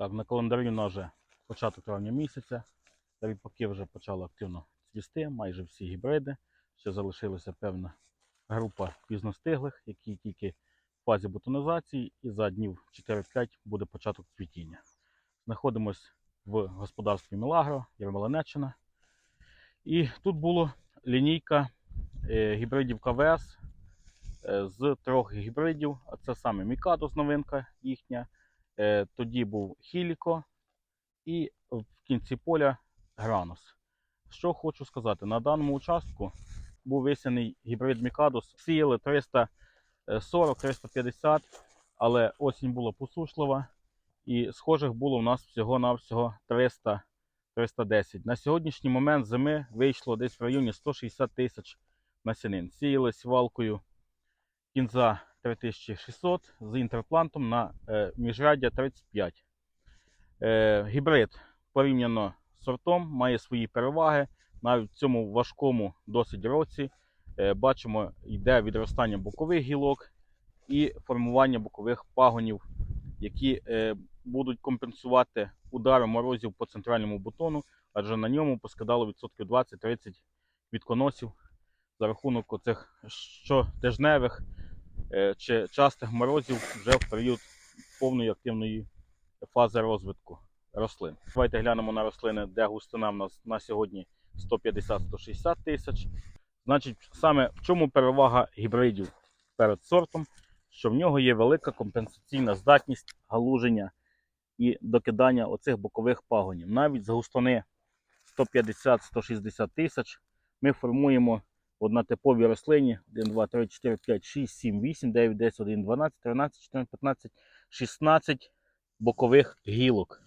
Так, на календарі у нас вже початок травня місяця. Ріпаки вже почали активно цвісти, майже всі гібриди. Ще залишилася певна група пізностиглих, які тільки в фазі бутонізації, і за днів 4-5 буде початок цвітіння. Знаходимось в господарстві Мілагро, Єрмолинеччина. І тут була лінійка е, гібридів КВС е, з трьох гібридів. А це саме Мікадос новинка їхня. Е, Тоді був Хіліко і в кінці поля Гранос. Що хочу сказати, на даному участку був висяний гібрид Мікадос. Сіяли 340-350, але осінь була посушлива. І схожих було у нас всього-навсього 300 310. На сьогоднішній момент зими вийшло десь в районі 160 тисяч насінин. Сіяли сівалкою кінза 3600 з інтерплантом на е, міжряддя 35. Е, гібрид порівняно з сортом має свої переваги. Навіть в цьому важкому досить році е, бачимо, йде відростання бокових гілок і формування бокових пагонів, які будуть компенсувати удари морозів по центральному бутону, адже на ньому поскидало відсотків 20-30 квітконосів за рахунок оцих щотижневих чи частих морозів вже в період повної активної фази розвитку рослин. Давайте глянемо на рослини, де густина в нас на сьогодні 150-160 тисяч. Значить, саме в чому перевага гібридів перед сортом, що в нього є велика компенсаційна здатність галуження і докидання оцих бокових пагонів. Навіть з густини 150-160 тисяч ми формуємо однотипові рослині 1, 2, 3, 4, 5, 6, 7, 8, 9, 10, 11, 12, 13, 14, 15, 16 бокових гілок.